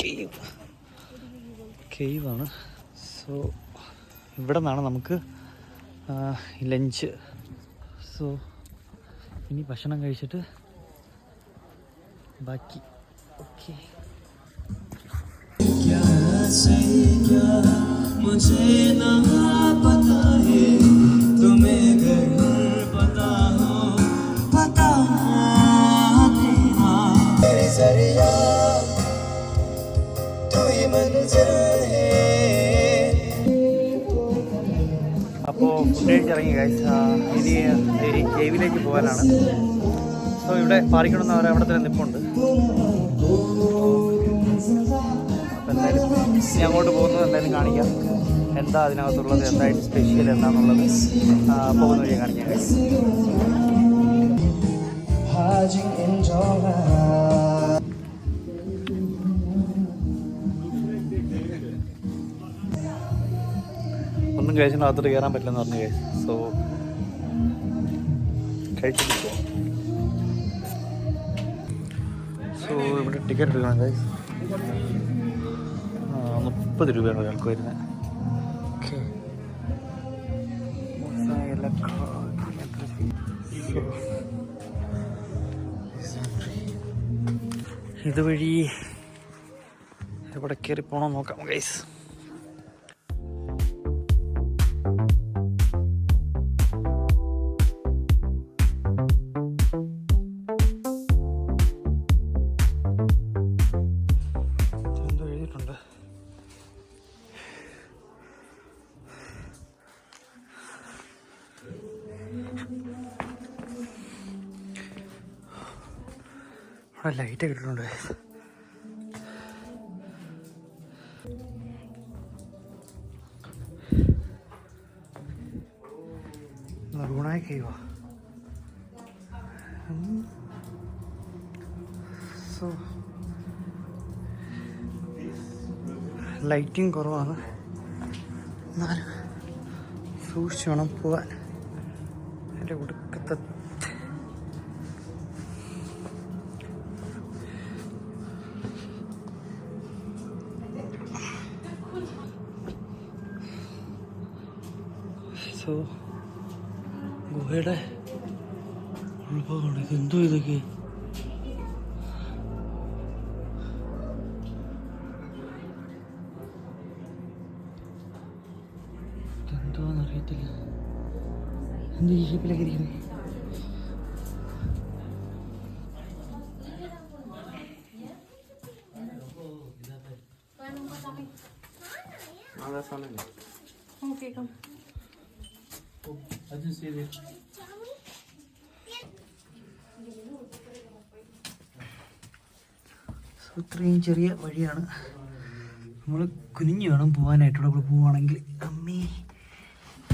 Cave. കേവാണ്. So ഇവിടെ നിന്നാണ് നമുക്ക് ലഞ്ച്. സോ ഇനി ഭക്ഷണം കഴിച്ചിട്ട് ബാക്കി. ഓക്കെ. അപ്പോൾ ഫുഡ് ഗൈസ് ഇനി കേവിലേക്ക് പോകാനാണ്. സോ ഇവിടെ പാറിക്കണമെന്ന് അവർ അവിടെ തന്നെ നിൽപ്പുണ്ട് അപ്പോൾ എന്തായാലും ഇനി അങ്ങോട്ട് പോകുന്നത് എന്തായാലും കാണിക്കാം. എന്താ അതിനകത്തുള്ളത് എന്തായാലും സ്പെഷ്യൽ എന്താണെന്നുള്ളത് പോകുന്ന വഴി കാണിക്കാം guys. ഒന്നും കഴിച്ചിട്ട് അകത്തോട്ട് കയറാൻ പറ്റില്ലെന്ന് പറഞ്ഞു കഴിച്ചു സോ കഴിച്ചിട്ട് സോ ഇവിടെ ടിക്കറ്റ് എടുക്കണം ഗൈസ് മുപ്പത് രൂപയാണ് ഒരാൾക്ക് വരുന്നത്. ഇതുവഴി എവിടെ കയറി പോകണം നോക്കാം ഗൈസ് അവിടെ ലൈറ്റ് കിട്ടുന്നുണ്ട് കൈവാ സോ ലൈറ്റിംഗ് കുറവാണ്. എന്നാലും സൂക്ഷിച്ച് വേണം പോവാൻ. എന്റെ ഒടുക്കത്തെ സോ ഗുഹയുടെ ഉൾഭാഗമാണ്. ഇതെന്തോ ഇതൊക്കെ? എന്തോന്ന് അറിയത്തില്ല എന്ത് ഈ ഷേപ്പിലൊക്കെ ഇരിക്കുന്നത് Okay, come. സോ ഇത്രയും ചെറിയ വഴിയാണ്. നമ്മൾ കുനിഞ്ഞു വേണം പോകാനായിട്ട് ഇവിടെ പോവുകയാണെങ്കിൽ അമ്മേ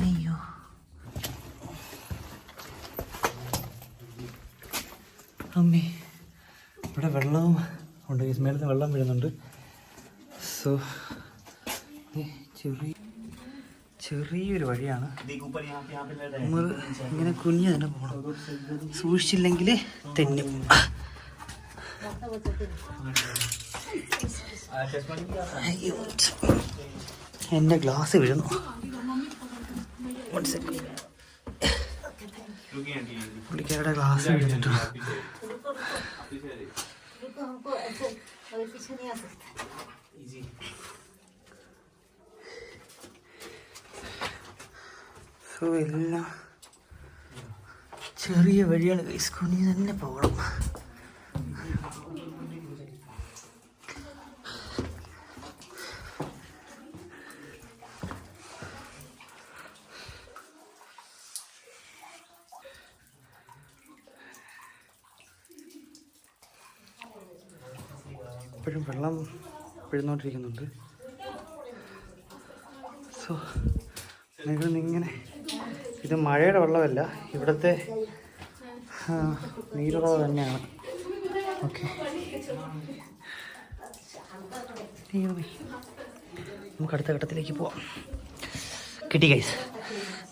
അയ്യോ. അമ്മേ ഇവിടെ വെള്ളവും ഉണ്ട്. ഈ മേലത്തെ വെള്ളം വീഴുന്നുണ്ട്. സോ ചെറിയ ചെറിയൊരു വഴിയാണ് നമ്മൾ ഇങ്ങനെ കുനിഞ്ഞ് തന്നെ പോകണം സൂക്ഷിച്ചില്ലെങ്കിൽ തെന്നും അയ്യോ. എൻ്റെ ഗ്ലാസ് വീഴുന്നു One second. പുള്ളിക്കാരുടെ ഗ്ലാസ് വീഴുന്നുണ്ട് रुको हमको ऐसे अगर पीछे नहीं आ सकता സോ എല്ലാം. ചെറിയ വഴിയാണ് ഗൈസ് കുനി തന്നെ പോകണം. ഇപ്പോഴും വെള്ളം വീഴുന്നോണ്ടിരിക്കുന്നുണ്ട് സോ നിങ്ങൾ ഇങ്ങനെ ഇത് മഴയുടെ വെള്ളമല്ല. ഇവിടുത്തെ നീരുറവ് തന്നെയാണ്. ഓക്കെ. നമുക്ക് അടുത്ത ഘട്ടത്തിലേക്ക് പോവാം. കിട്ടി കൈസ്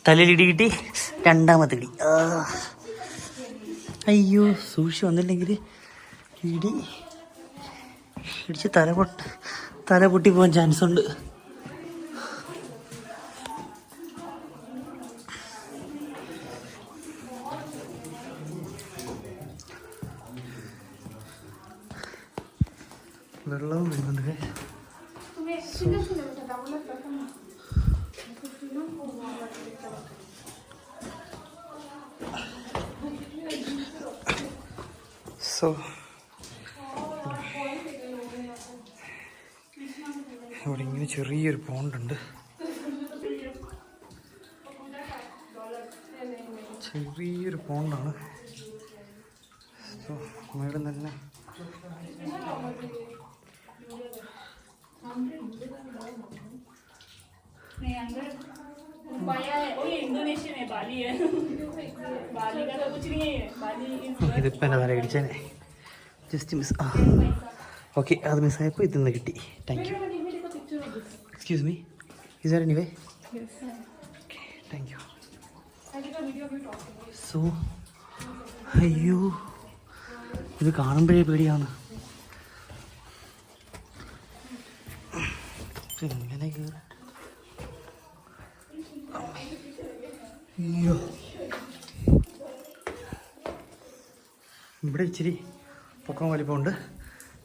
തലയിലിടി കിട്ടി രണ്ടാമത്തെ കിടി അയ്യോ സൂക്ഷിച്ച് വന്നില്ലെങ്കിൽ ഇടി ഇടിച്ച് തല പൊട്ട് തല പൊട്ടി പോകാൻ ചാൻസ് ഉണ്ട്. വെള്ളവും വരുന്നുണ്ട്. സോ ഇവിടെ ഇങ്ങനെ ചെറിയൊരു പോണ്ടുണ്ട് ചെറിയൊരു പോണ്ടാണ് സോ മേഡം തന്നെ ഓക്കെ അത് മിസ്സായപ്പോൾ ഇതിന്ന് കിട്ടി. Thank you excuse me is are anyway thank you so അയ്യോ ഇത് കാണുമ്പോഴേ പേടിയാണ്. എങ്ങനെ കയറി അയ്യോ. ഇവിടെ ഇച്ചിരി പൊക്കം വലിപ്പമുണ്ട്.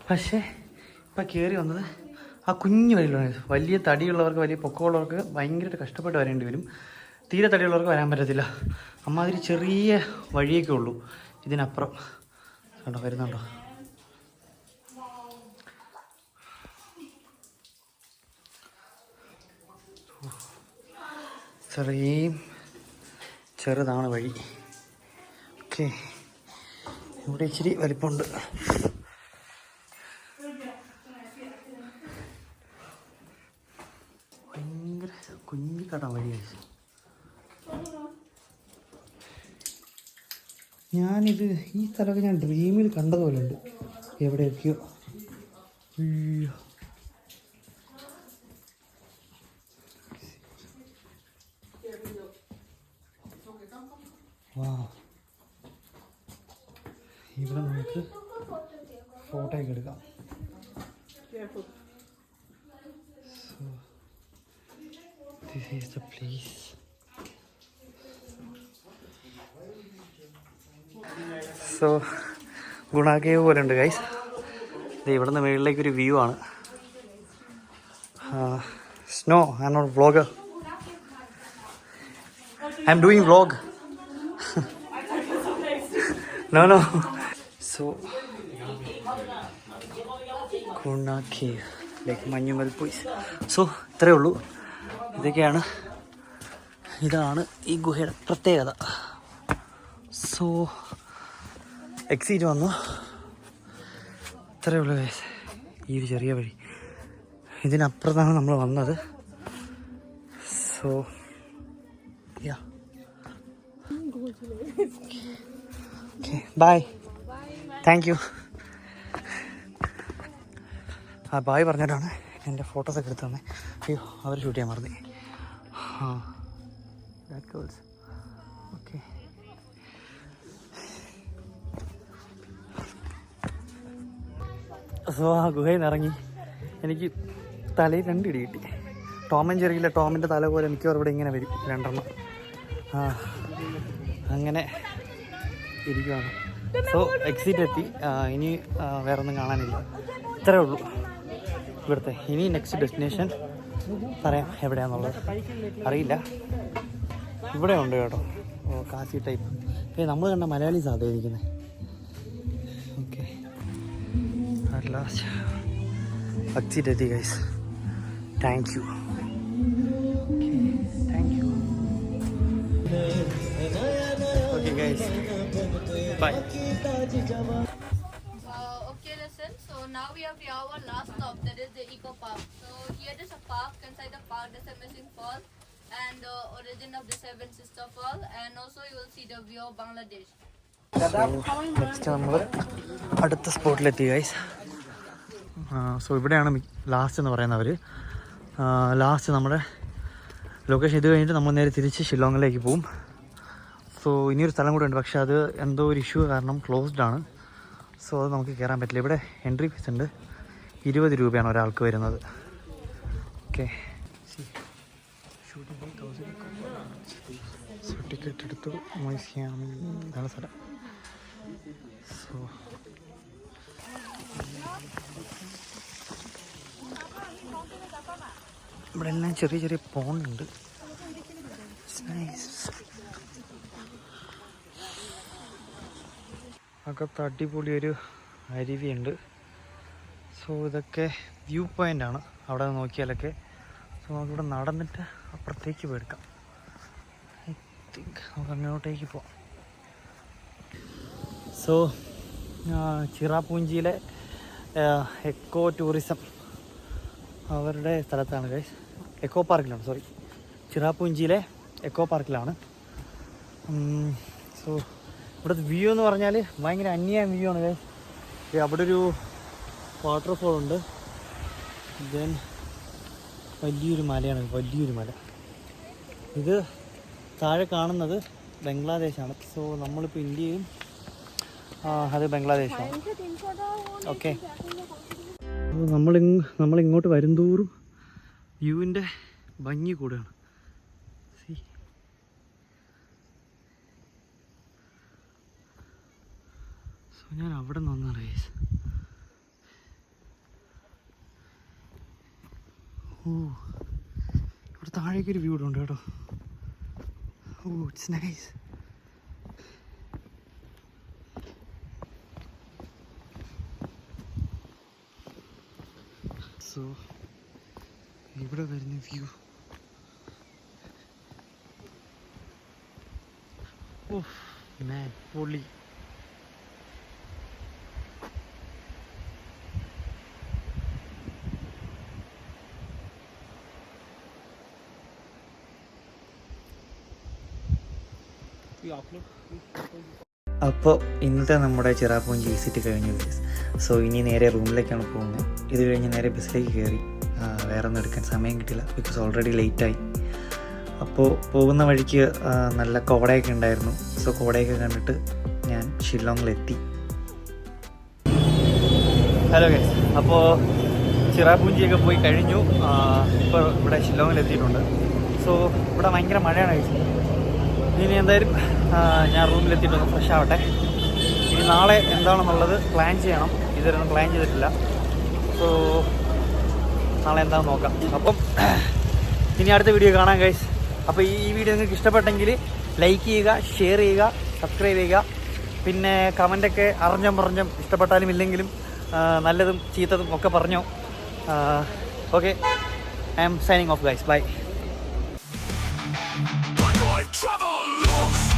പക്ഷേ ഇപ്പം കയറി വന്നത് ആ കുഞ്ഞു വഴിയിലാണ് വലിയ തടിയുള്ളവർക്ക് വലിയ പൊക്കമുള്ളവർക്ക് ഭയങ്കരമായിട്ട് കഷ്ടപ്പെട്ട് വരേണ്ടി വരും. തീരെ തടിയുള്ളവർക്ക് വരാൻ പറ്റത്തില്ല. അമ്മാതിരി ചെറിയ വഴിയൊക്കെ ഉള്ളൂ ഇതിനപ്പുറം. കണ്ടോ വരുന്നുണ്ടോ? ചെറിയും ചെറുതാണ് വഴി. ഓക്കെ. ഇവിടെ ഇച്ചിരി വലിപ്പമുണ്ട്. ഭയങ്കര കുഞ്ഞിക്കട വഴി ഞാനിത് ഈ സ്ഥലമൊക്കെ ഞാൻ ഡ്രീമിൽ കണ്ടതുപോലെ ഉണ്ട് എവിടെയൊക്കെയോ. അയ്യോ. വാ. ഇവിടെ നമുക്ക് ഫോട്ടോ ഒക്കെ എടുക്കാം. The place. സോ ഗുണാകേവ് പോലെ ഉണ്ട് ഗൈസ് ഇത് ഇവിടുന്ന് മുകളിലേക്ക് ഒരു വ്യൂ ആണ്. Snow I not vlog I'm doing vlog no no so ഗുണാകേവ് like Manjummel boys so ഇത്രയേ ഉള്ളൂ. ഇതൊക്കെയാണ്. ഇതാണ് ഈ ഗുഹയുടെ പ്രത്യേകത. സോ എക്സിറ്റ് വന്നു. ഇത്രയേ ഉള്ളൂ ഈ ഒരു ചെറിയ വഴി. ഇതിനപ്പുറത്താണ് നമ്മൾ വന്നത്. So okay bye thank you ആ ബായ് പറഞ്ഞിട്ടാണ് എന്റെ ഫോട്ടോസൊക്കെ എടുത്ത് തന്നെ. അയ്യോ അവർ ഷൂട്ട് ചെയ്യാൻ മറന്നു. ആ. ഓക്കെ സോ ആ ഗുഹയിൽ നിന്ന് ഇറങ്ങി. എനിക്ക് തലയിൽ രണ്ട് ഇടി കിട്ടി. ടോമൻ ചെറിയില്ല ടോമിന്റെ തല പോലെ മിക്കവാറും ഇവിടെ ഇങ്ങനെ വരും. രണ്ടെണ്ണം. ആ. അങ്ങനെ ഇരിക്കുവാണ്. സോ എക്സിറ്റ് എത്തി. ഇനി വേറെ ഒന്നും കാണാനില്ല. ഇത്രേ ഉള്ളൂ. ഇവിടുത്തെ. ഇനി നെക്സ്റ്റ് ഡെസ്റ്റിനേഷൻ പറയാം എവിടെയാണെന്നുള്ളത് അറിയില്ല. ഇവിടെ ഉണ്ട് കേട്ടോ. ഓ കാശി ടൈപ്പ് ഏ നമ്മൾ കണ്ട മലയാളി സാധനം ഇരിക്കുന്നത് ഓക്കെ അറ്റ് ലാസ്റ്റ് എക്സിറ്റ് എത്തി guys thank you okay guys bye Uh, okay, listen. So now we have our last stop, that is the eco park. So here is a park. Inside the park, there's a missing fall and the origin of the Seven Sister Fall, and also you will see the view of Bangladesh. Next നമ്മൾ അടുത്ത സ്പോട്ടിലെത്തി guys so ഇവിടെയാണ് last എന്ന് പറയുന്നവർ last നമ്മുടെ location ഇത് കഴിഞ്ഞിട്ട് നമ്മൾ നേരെ തിരിച്ച് ഷില്ലോങ്ങിലേക്ക് പോവും സോ ഇനിയൊരു സ്ഥലം കൂടെ ഉണ്ട് പക്ഷേ അത് എന്തോ ഒരു ഇഷ്യൂ കാരണം ക്ലോസ്ഡ് ആണ്. സോ അത് നമുക്ക് കയറാൻ പറ്റില്ല. ഇവിടെ എൻട്രി ഫീസ് ഉണ്ട്. ഇരുപത് രൂപയാണ് ഒരാൾക്ക് വരുന്നത്. ഓക്കെ ടിക്കറ്റ് എടുത്തു. ഇതാണ് സ്ഥലം. സോ ഇവിടെ എല്ലാം ചെറിയ ചെറിയ പോണ്ടുണ്ട് അകത്ത് അടിപൊളി ഒരു അരുവിയുണ്ട്. സോ ഇതൊക്കെ വ്യൂ പോയിന്റ് ആണ്. അവിടെ നോക്കിയാലൊക്കെ. സോ നമുക്കിവിടെ നടന്നിട്ട് അപ്പുറത്തേക്ക് പോയെടുക്കാം ഐ തിങ്ക് നമുക്ക് അങ്ങോട്ടേക്ക് പോവാം. സോ ചിറാപൂഞ്ചിയിലെ എക്കോ ടൂറിസം അവരുടെ സ്ഥലത്താണ് ഗൈസ് എക്കോ പാർക്കിലാണ് സോറി ചിറാപൂഞ്ചിയിലെ എക്കോ പാർക്കിലാണ് സോ ഇവിടുത്തെ വ്യൂ എന്ന് പറഞ്ഞാൽ ഭയങ്കര അന്യായ വ്യൂ ആണ് ഗൈസ് അവിടെ ഒരു വാട്ടർഫോൾ ഉണ്ട്. ദെൻ വലിയൊരു മലയാണ് വലിയൊരു മല. ഇത് താഴെ കാണുന്നത് ബംഗ്ലാദേശാണ്. സോ നമ്മളിപ്പോൾ ഇന്ത്യയും അത് ബംഗ്ലാദേശാണ്. ഓക്കെ നമ്മൾ നമ്മളിങ്ങോട്ട് വരുംതോറും വ്യൂവിന്റെ ഭംഗി കൂടുകയാണ് See? ഞാൻ അവിടെ നിന്ന് റേസ് ഓ ഇവിടെ താഴേക്കൊരു വ്യൂ ഉണ്ട് കേട്ടോ. ഓ ഇറ്റ്സ് നൈസ് സോ ഇവിടെ വരുന്ന വ്യൂ ഓ മാൻ പൊളി അപ്പോൾ ഇന്നത്തെ നമ്മുടെ ചിറാപ്പൂഞ്ചി വിസിറ്റ് കഴിഞ്ഞു സോ ഇനി നേരെ റൂമിലേക്കാണ് പോകുന്നത്. ഇത് കഴിഞ്ഞ് നേരെ ബസ്സിലേക്ക് കയറി വേറെ ഒന്നും എടുക്കാൻ സമയം കിട്ടില്ല ബിക്കോസ് ഓൾറെഡി ലേറ്റായി അപ്പോൾ പോകുന്ന വഴിക്ക് നല്ല കോടയൊക്കെ ഉണ്ടായിരുന്നു. സോ കോടയൊക്കെ കണ്ടിട്ട് ഞാൻ ഷില്ലോങ്ങിലെത്തി. ഹലോ ഗൈസ് അപ്പോൾ ചിറാപൂഞ്ചിയൊക്കെ പോയി കഴിഞ്ഞു. ഇപ്പോൾ ഇവിടെ ഷില്ലോങ്ങിലെത്തിയിട്ടുണ്ട്. സോ ഇവിടെ ഭയങ്കര മഴയാണ് കഴിച്ചത് ഇനി എന്തായാലും ഞാൻ റൂമിലെത്തിയിട്ട് ഒന്ന് ഫ്രഷ് ആവട്ടെ. ഇനി നാളെ എന്താണെന്നുള്ളത് പ്ലാൻ ചെയ്യണം. ഇതുവരെ ഒന്നും പ്ലാൻ ചെയ്തിട്ടില്ല. സോ നാളെ എന്താണെന്ന് നോക്കാം. അപ്പം ഇനി അടുത്ത വീഡിയോ കാണാം ഗൈസ് അപ്പോൾ ഈ വീഡിയോ നിങ്ങൾക്ക് ഇഷ്ടപ്പെട്ടെങ്കിൽ ലൈക്ക് ചെയ്യുക ഷെയർ ചെയ്യുക സബ്സ്ക്രൈബ് ചെയ്യുക. പിന്നെ കമന്റൊക്കെ അറിഞ്ഞും പറഞ്ഞും ഇഷ്ടപ്പെട്ടാലും ഇല്ലെങ്കിലും നല്ലതും ചീത്തതും ഒക്കെ പറഞ്ഞോ. Okay I'm signing off guys bye Trouble. Looks